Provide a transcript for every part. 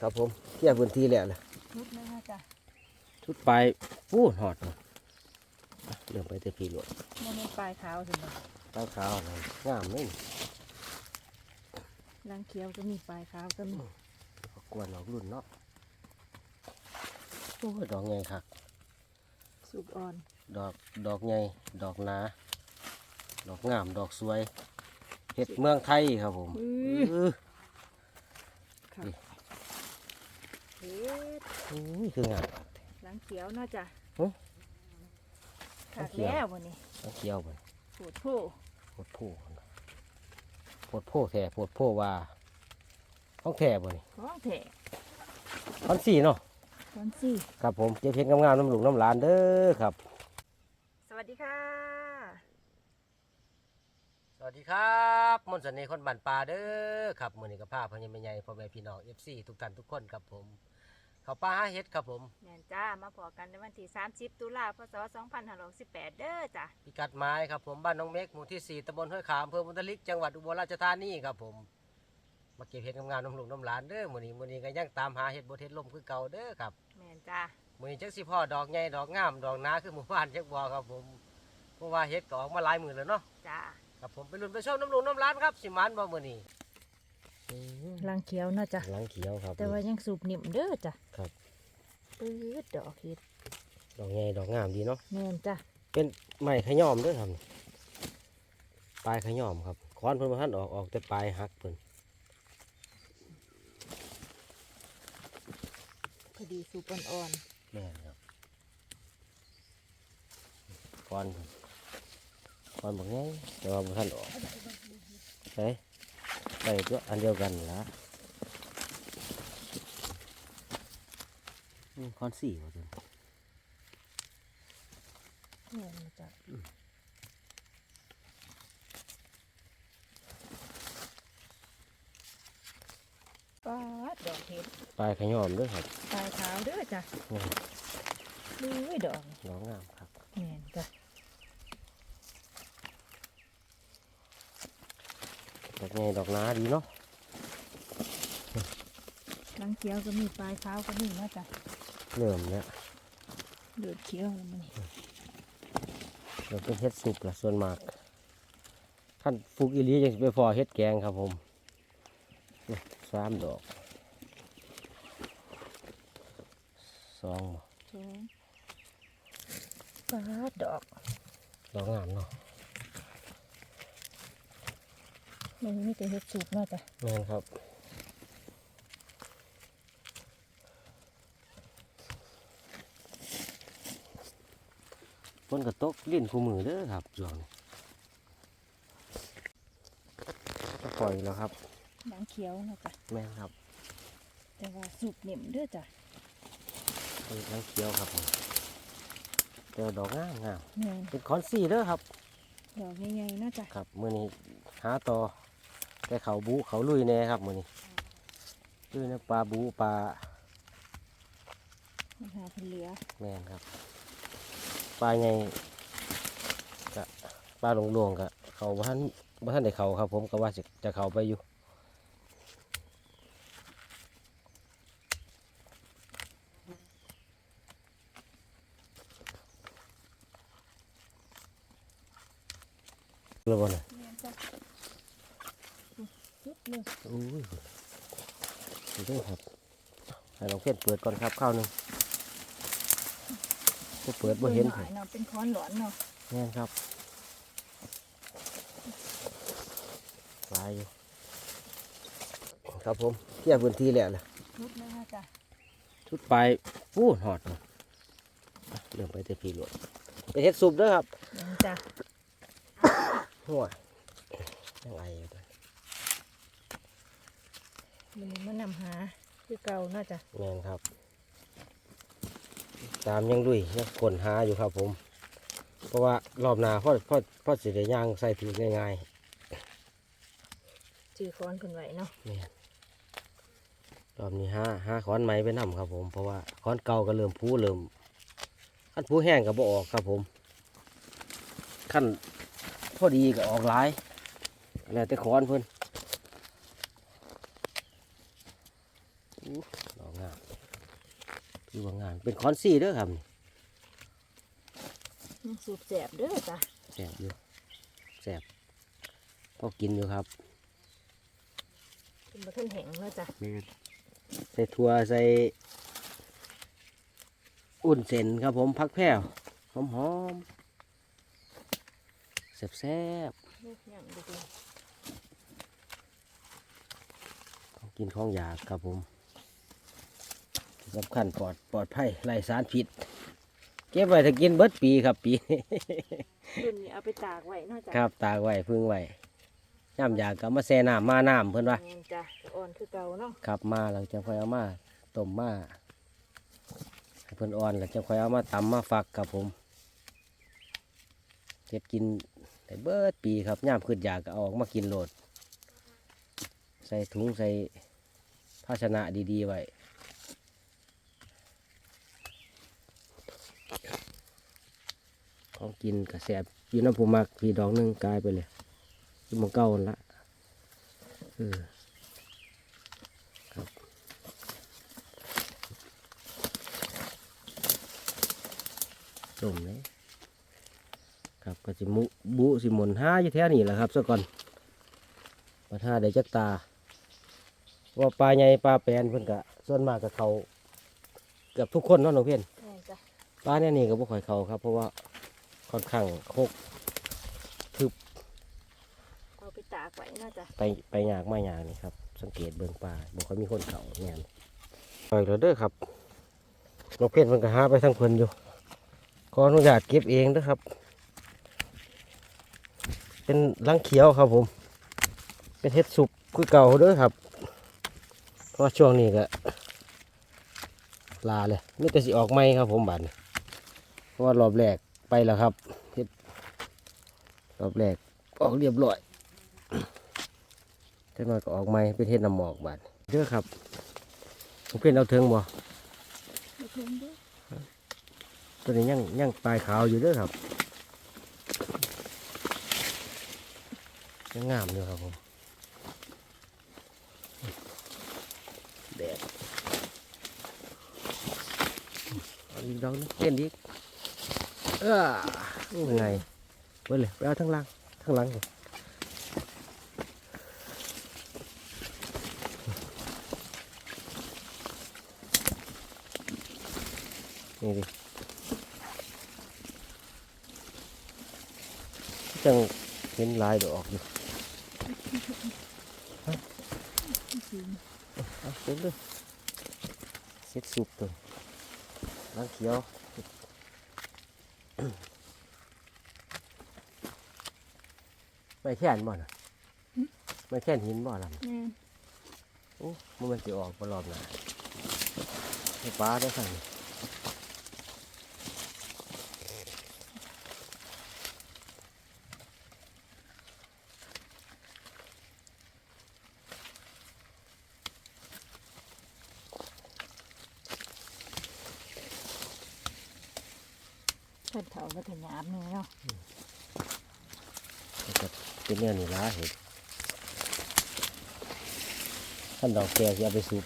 ครับผมเคลียร์พื้นที่แล้วนะชุดนะคะจ้ะชุดปลายปูหอดมาอะเริ่มไปแต่พีหลวดมันเป็นปลายขาวถึงบ่ตั้งขาวนะงามเลยรังเขียวก็มีปลายขาวก็มีกวนออกรุ่นเนาะโอ้ยดอกใหญ่คักสุกอ่อน ดอกดอกใหญ่ดอกหนาดอกงามดอกสวยเห็ดเมืองไทยครับผมอื เอออค่ะเฮ็ดอุ้ยคืองามคักรังเขียวเนาะจ้ะหึขาดแล้ววันนี้ต้องเกี่ยวไปปวดผู้โพดโพโพดโพแท่โพดโพว่าต้องแท่บ่นี่ของแท้พันสี่เนาะคอนซี่ ครับผมเก็บเพชรงามๆน้ำหลูกน้ำหลานเด้อครับ สวัสดีค่ะส วัสดีครับมนต์เสน่ห์คนบ้านป่าเด้อครับมื้อนี้ก็พาพ่อใหญ่แม่ใหญ่พ่อแม่พี่น้อง FC ทุกท่านทุกคนครับผมเขาป่าหาเฮ็ดครับผมแม่นจ้ามาพอกันในวันที่ 30 ตุลาพศ2568เด้อจ้ะพิกัดไม้ครับผมบ้านน้องเม็กหมู่ที่ 4ตำบลห้วยขามอำเภอมุทลิกจังหวัดอุบลราชธานีครับผมมาเก็บเห็ดงามๆน้ำหลูกน้ำหลานเด้อมื้อนี้มื้อนี้ก็ยังตามหาเห็ดบ่เห็ดลมคือเก่าเด้อครับแม่นจ้ามื้อนี้จักสิพ่อดอกใหญ่ดอกงามดอกหนาคือหมู่บ้านจักบ่ครับผมเพราะว่าเห็ดก็ออกมาหลายมื้อแล้วเนาะจ้า ครับผมไปลุ้นไปชมน้ำหลูกน้ำหลานครับสิมันบ่มื้อนี้รังเขียวเนาะจ้ะหลังเขียวครับแต่ว่ายังสูบนิ่มเด้อจ้ะครับปื๊ดดอกเห็ดดอกใหญ่ดอกงามดีเนาะแม่นจ้ะเป็นไม้ขย่อมเด้วยครับนี่ปลายขย่อมครับค้อนเพิ่นบ่ทันออกออกแต่ปลายหักเพิ่นพอดีสูบอ่อนแม่นครับค้อนเพิ่น ค้อนบอกไงแต่ว่าบ่ทันออกใช่ใส่ตัวอันเดียวกันละอืมค้อนสี่ว่าตัวนี้ๆแม่นจ้ะป๊าดดอกเห็ดปลายขย่อมเด้วยครับปลายขาวเด้อจ้ะ แม่น ดูยดอก ดอกงามครับ แม่นจ้ะ ดอกใหญ่ดอกหนาดีเนาะรังเขียวก็มีปลายขาวก็มีเนาะจ้ะเริ่มแล้วเดือดเขียวแล้วมันนี่เราเป็นเฮ็ดสุกละส่วนมากขั้นฟุกอีหลียังสิไปฟอเฮ็ดแกงครับผมนี่สามดอกสองบ่ สองปลาดดอก ดอกงามเนาะ มันมีแต่ เห็ดสุกเนาะจ้ะแม่นครับฝนกระตกลิ้นคู่มือเด้อครับช่วงนี้ก็ปล่อยแล้วครับรังเขียวเนาะจ้ะแม่นครับ แต่ว่าสุกนิ่มเด้อจ้ะเป็นทั้งเขียวครับผมแต่ว่าดอกงามงามแม่นเป็นคอนซี่เด้อครับ ดอกใหญ่ๆเนาะจ้ะครับมื้อนี้หาต่อ แต่เขาบูเขาลุยแน่ครับมื้อนี้ลุยในปลาบูปลามันหาเพิ่นเหลือแม่นครับ ปลาไงกะปลาหลงหลวงๆกะเขาบ้านบ้านได้เขาครับ ผมก็ว่าจะจะเขาไปอยู่เรือบ่น่ะ แม่นจ้ะสุดเลย อุ้ยดูด้วยครับให้ลอง เพ่นเปิดก่อนครับข้าวหนึ่งก็เปิดบ่เห็นหน่อยเนาะเป็นค้อนหลอนเนาะแน่นครับหลายอยู่ครับผมเคลียร์พื้นที่แล้วล่ะชุดนะคะจ้ะชุดปลายปูหอดมาอะเริ่มไปแต่พีหลวดไปเฮ็ดซุปเด้อครับแม่นจ้ะหัวยังไงอยู่เด้อมันมานำหา คือเก่าเนาะจ้ะแม่นครับ ตามยังดุยยังคนหาอยู่ครับผม เพราะว่ารอบหน้าพ่อพ่อพ่อสิได้ย่างใส่ถือง่ายจือค้อนคนไหวเนาะๆนี่รอบนี้หาหาขอนไม้ไปนํครับผมเพราะว่าขอนเก่าก็เริ่มพูเริ่มขั้นพูแห้งก็บ่ออกครับผมขั้นพอดีก็ออกหลายแล้วแต่ขอนเพิ่นอู้ ดอกงามคือว่างาม เป็นคอนซี่เด้อครับนี่ยังสูบแสบเด้อจ้ะแสบอยู่แสบพอกินอยู่ครับเป็นบัทันแห้งเนาะจ้ะใส่ถั่วใส่อุ่นเส้นครับผมพักแพ้วหอมหอมๆแซ่บแซ่บเลือกอย่างดีๆของกินของอยากครับผมที่ สำคัญปลอดปลอดภัยไร้สารพิษ เก็บไว้ถ้ากินเบิดปีครับปีๆรุ่นนี้เอาไปตากไว้เนาะจ้ะครับตากไว้พึ่งไว้ย่ำอยากก็มาแช่น้ำมาน้ำเพื่อนว่าแม่นจ้ะจะอ่อนคือเก่าเนาะครับมาเราจะค่อยเอามาต้มมาให้เพื่อนอ่อนแล้วจะค่อยเอามาตำมาฝักครับผมเก็บกินได้เบิดปีครับย่ามขึ้นอยากก็เอาออกมากินโหลด ใส่ถุงใส่ภาชนะดีๆไว้ ของกินกระแสบอยู่น้ำผูมักพีดอกหนึงกลายไปเลยอยู่หมองเก้าหั่นละเออต้มเลยครับก็สิมุบุสิหมุนห้าอยู่แถวนี้แหละครับซะก่อนมาท่าได้จักตา ว่าปลาใหญ่ปลาแปนเพิ่นกะส่วนมากกับเขาเกือบทุกคนเนาะน้องเพียนแม่นจ้ะปลาเนี่ยนี่ก็บ่ค่อยเขาครับ เพราะว่า ค่อนข้างโคกเอาไปตากไว้เนาะจ้ะไปไปยากไม่ยากนี่ครับ สังเกตเบิ่งปลาบ่ค่อยมีคนเขาแน่นปล่อยแล้วเด้อครับน้องเพียนเพิ่นก็หาไปทั้งเพิ่นอยู่ขออนุญาตเก็บเองเด้อครับ เป็นลังเขียวครับผม เป็นเห็ดสุกคือเก่าเด้อครับเพราะว่าช่วงนี้ก็ลาเลยไมแต่จะสิออกไหมครับผมบัดนี้เพราะว่ารอบแรก ไปแล้วครับเห็ดรอบแรกออกเรียบร้อยจังน้อยก็ออกไหมเป็นเห็ดน้ำหมอกบัดนี้เด้อครับผมเพื่อนเอาเทิงบ่ไปเพิ่มเด้อตัวนี้ยังยังปลายขาวอยู่เด้อครับยังงามอยู่ครับผมแดดอีกดอกนึงเล่นอีก เออนี่ไงไปเลยไปเอาทั้งหล่างทั้งหลังเลยนี่ดิจังเห็นลายดอกอยู่ฮะเอาเก็บเลยเซ็ตสุกตัวล้างเขียว ไม่แค่นบ่น่ะไม่แค่นหินบ่ล่ะแม่นโอ้มันมันจะออกบรอบหน่ะให้ปลาได้สั่งนี่เพิ่นเฒ่าก็ขยาบหนึงเนาะก็จะ เป็นเนื้อนี่ล้าเห็ดท่านดอกแก้วจะเอาไปสูบ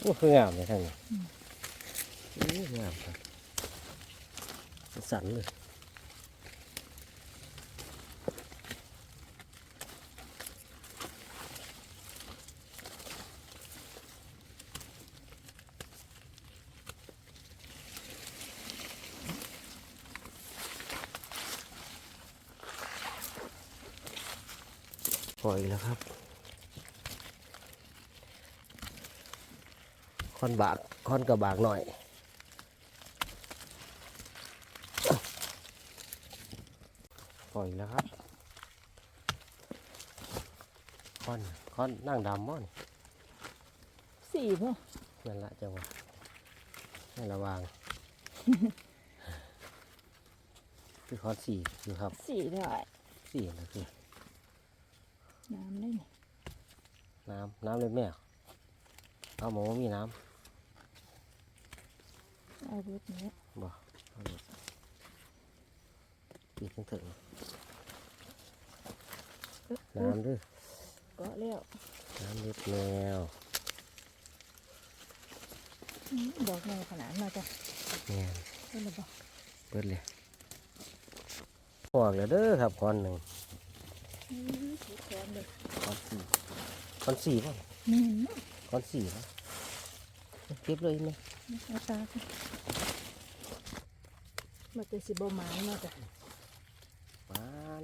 โอ้คืองามเลยท่านนี่งามครับสั่นเลย ปล่อยแล้วครับคอนบากคอนกระบากหน่อยปล่อยแล้วครับคอนคอนนั่งดำม่อนสี่บ่นั่นละจังหวะให้ระวังคือคอนสี่อยู่ครับสี่ได้สี่นะคือ น้ำได้นี่น้ำน้ำเลยแม่เอาหมอมีน้เอาเบิดนี้ำบ่เอาเลยปีกถึงๆน้ำด้วยก็แล้วน้ำเล็บแมวดอกแม่ขนาดมาจ้ะแม่นเพิ่นเลยบอกเปิดเลยออกแล้วเด้อครับก้อนหนึ่ง ก้อนสี่ก้อนสี่ป่ะแม่นเนาะก้อนสี่ป่ะเก็บเลยไหมเอาตาค่ะมาเป็นสิบหมานเนาะจ้ะหมาน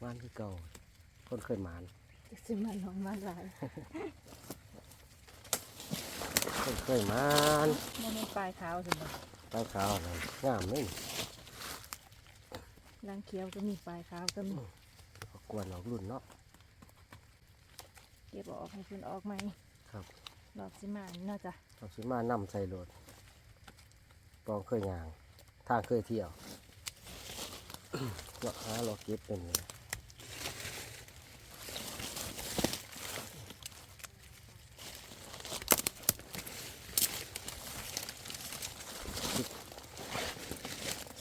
หมานคือเก่าคนเคยหมานจะสิมันของมันหลายคนเคยหมานมันเป็นปลายขาวสิบ่ตาขาวนั่นงามเลย ลังเขียวก็มีปลายขาวก็มีเอากวนออกรุ่นเนาะเก็บออกให้เพิ่นออกไหมครับดอกสิมันเนาะจ้ะเอาสิมานำใส่รถปองเคยย่างทางเคยเที่ยวเนาะหาเราเก็บเป็นเลย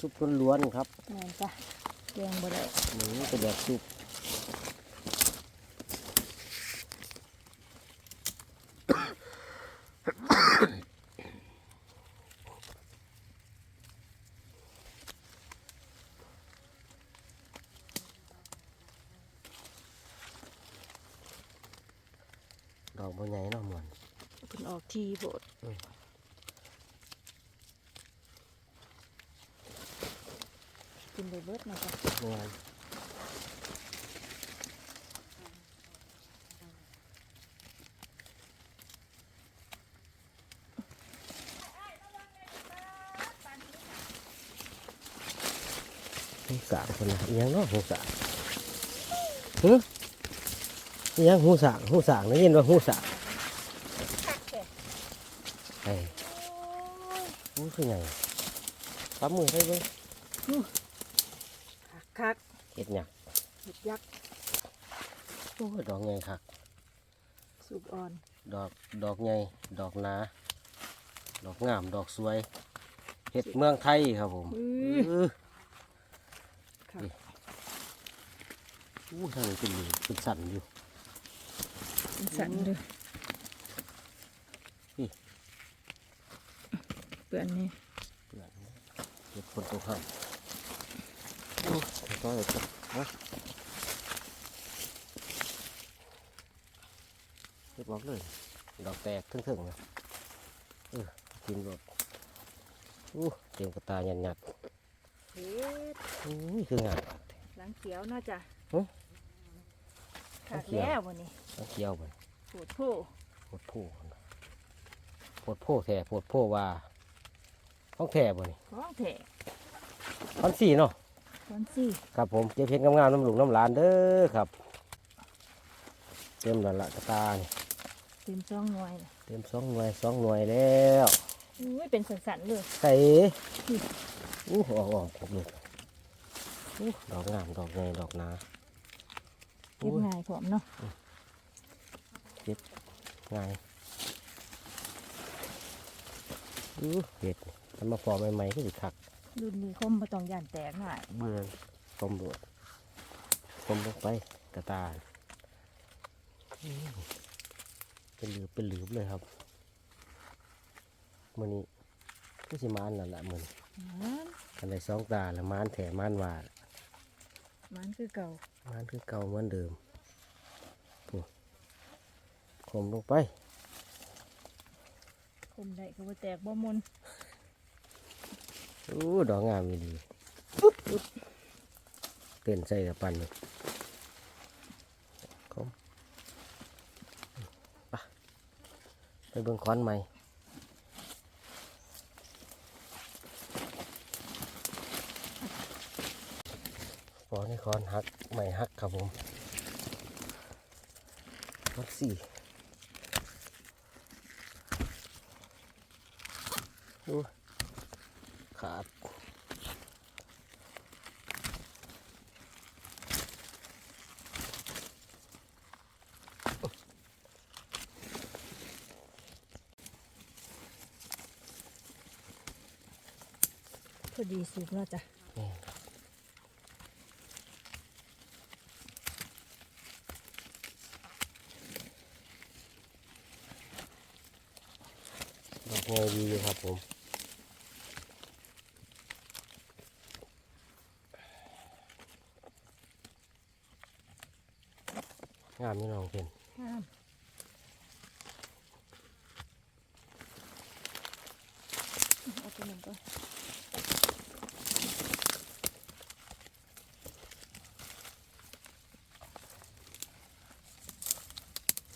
ซุปล้วนๆครับแม่นจ้ะแกงบ่ได้หมูเป็นแบบซุปดอกบัวใหญ่เนาะเหมือนเพิ่นออกทีโบด อืมกินได้เบิดเนาะจ้ะเงินหูสางคนนะอิหยัง เห็ดหยักเห็ดยักษ์โอ้ยดอกใหญ่คักสุกอ่อน ดอกดอกใหญ่ดอกหนาดอกงามดอกสวยเห็ดเมืองไทยครับผมอืเอออคักอู้ทางนี้เป็นหลีเป็นสันอยู่เป็นสันเด้อนี่เปื่อนนี่เปลือกเห็ดคนตัวห้ามโอ้ยก็เลย นะเรียบร้อยเลย ดอกแตกทึ่งๆนะเออกินรดอู้เต็มกระตาหยันหยัดเฮ็ดๆอู้ยคืองามหลังเขียวเนาะจ้ะหึคักหลังเขียวแล้ววันนี้ต้องเคี้ยวไปปวดผู้โพดโพโพดโพแท้โพดโพว่าต้องแท้บ่นี่ของแท้พันสี่เนาะ วันสี่ครับผมเก็บเพชรงามๆน้ำหลุงน้ำหลานเด้อครับ เต็มแล้วละกระตานี่เต็มซองหน่วยเต็มสองหน่วยสองหน่วยแล้วอุ้ยเป็นสันๆเลยใส่อู้ออกออกครบเลยอู้ดอกงามดอกใหญ่ดอกหนาเก็บง่ายพร้อมเนาะง่ายอู้เห็ดมันมาฟอใหม่ๆก็สิคัก รุ่นนี้คมบ่ต้องย่านแตกง่ายเบื่อต้มรวดต้มลงไปกระตายอื้อเป็นหลืบเป็นหลืบเลยครับมือนี้ก็สิมานนั่นแหละมือนี้มันอันใดสองตาละมานแถมานวาดมันคือเก่ามานคือเก่าเหมือนเดิมนี่คมลงไปคมได้ก็บ่แตกบ่มน อู้ดอกงามดีเต้นใส่กับปันเลยคมไปไปเบิ่งค้อนใหม่ปอนี่คอนหักใหม่หักครับผมหักสี่ดู ขาดพอดีสุดแล้วจ้ะ นี่ ดอกไงดีอยู่ครับผมงามนี่น้องเพิ่น งาม เอาตัวหนึ่งก่อน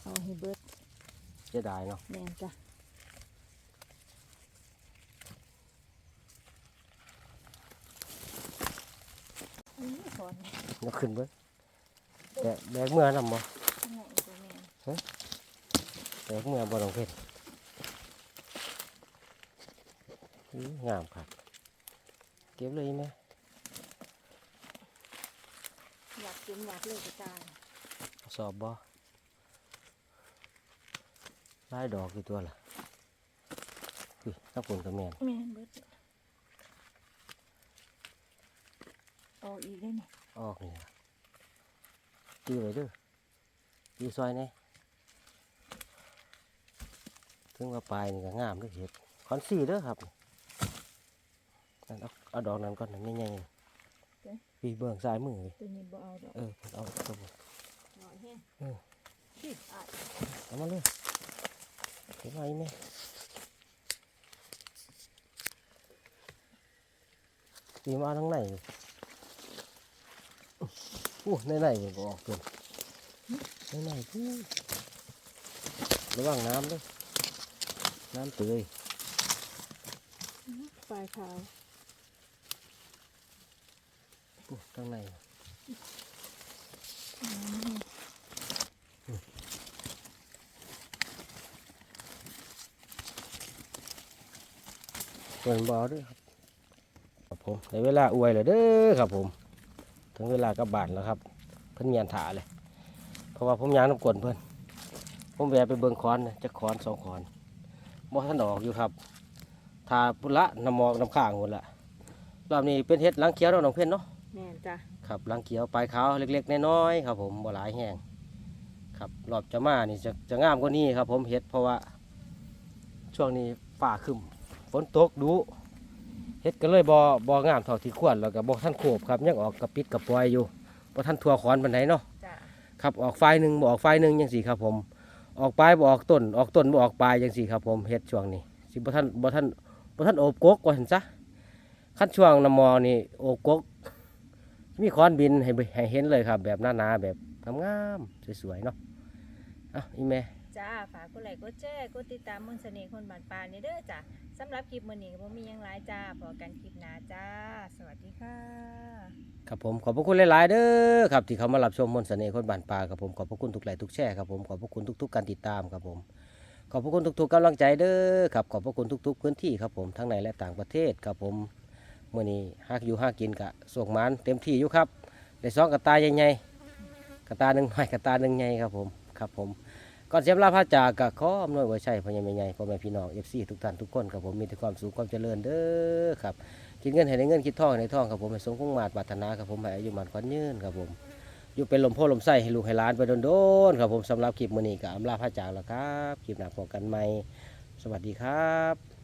เอาให้เบิดเสียดายเนาะแม่นจ้ะอือถอนยกขึ้นเบิ้งแบกแบกเมื่อนำบ่ข้างในตัวแม่น แบกเมื่อบ่น้องเพิ่นอ งามครับ เก็บเลยไหมอยากกินอยากเลยกระจายสอบบ่ไล่ดอกอยู่ตัวล่ะอุ้ยถ้าผลกับแม่นแม่นเบิดเอาอีกได้นี่ออกนี่ล่ะตีไว้เด้อตีซอยแนี่ถึงว่าปลายนี่ก็งามเด้วยเห็ดคอนสี่เด้อครับ นั่นเอาเอาดอกนั้นก่อนนั่นใหญ่ๆพี่เบิ่งซ้ายมือเลยตัวนี้บ่เอาดอกเออเอาตัวบ่หน่อยแห้งเออชิดอะเอามาเลยเก็บไว้ไหมตีมาทั้งในเลยอู้ในในมันก็ออกเกินในในพูดระวังน้ำด้วยน้ำเตยปลายขาว อู้ทั้งในเปิดบ่อด้วยครับครับผมในเวลาอวยเลยเด้อครับผม ถึงเวลากับบานแล้วครับ เพิ่นเมียนถาเลย เพราะว่าผมยางน้ำกลนเพิ่นผมแวะไปเบิ่งคอนจะคอนสองคอนบ่ทันออกอยู่ครับทาปุระน้ำหมอกน้ำข้างหมดละรอบนี้เป็นเฮ็ดหลังเขี้ยวเนาะน้องเพิ่นเนาะ แม่นจ้ะครับหลังเขียวปลายขาวเล็กๆน้อยๆครับผมบ่หลายแห้งครับรอบจะมานี่จะจะงามกว่านี้ครับผมเฮ็ดเพราะว่า ช่วงนี้ฟ้าครึมฝนตกดูเฮ็ดก็เลยบ่บ่งามเท่าที่ควรแล้วก็บ่ทันโขบครับยังออกกระปิดกระปอยอยู่บ่ทันทั่วขอนปานใดเนาะจ้ะครับออกไฟหนึ่งบออกไฟหนึ่งยังสี่ครับผม ออกปลายบออกต้นออกต้นบออกปลายยังสี่ครับผมเฮ็ดช่วงนี้สิบ่ท่านบ่ท่านบ่ท่านโอบกกว่าเห็นซะขั้นช่วงน้ำมอนี่โอบกก มีค้อนบินให้เบิ่งให้เห็นเลยครับ แบบหนาๆแบบงามๆสวยๆเนาะเอ้าอีแม่จ้าฝากกดไลค์กดแชร์กดติดตามมนต์เสน่ห์คนบ้านปลายนี่เด้อจ้ะสำหรับคลิปมื้อนี้ก็บ่มีหยังหลายจ้าพอกันคลิปหน้าจ้า สวัสดีค่ะ ครับผมขอบพระคุณหลายๆเด้อครับที่เขามารับชมมนต์เสน่ห์คนบ้านป่าครับผมขอบพระคุณทุกไลค์ทุกแชร์ครับผมขอบพระคุณทุก ๆ การติดตามครับผมขอบพระคุณทุกๆกำลังใจเด้อครับขอบพระคุณทุก ๆ พื้นที่ครับผมทั้งในและต่างประเทศครับผมเมื่อนี้หากอยู่หากินกะส่งหมานเต็มที่อยู่ครับได้สองกระตายใหญ่ๆกระตาหนึ่งน้อยกระตาหนึ่งใหญ่ครับผมครับผมก่อนเสียมลาพระจากกะขออำนวยไว้ใช่พ่อใหญ่แม่ใหญ่พ่อแม่พี่น้องเอฟซีทุกท่านทุกคนครับผมมีแต่ความสุขความเจริญเด้อครับคิดเงินให้ได้เงินคิดทองให้ได้ทองครับผมให้สมคงมาตรปรารถนาครับผมให้อายุมันขวัญยืนครับผมอยู่เป็นลมโพลมไส้ให้ลูกให้หลานไปโดนๆครับผมสำหรับคลิปมื้อนี้ก็อำลาพระจากแล้วครับคลิปหน้าพบกันใหม่สวัสดีครับ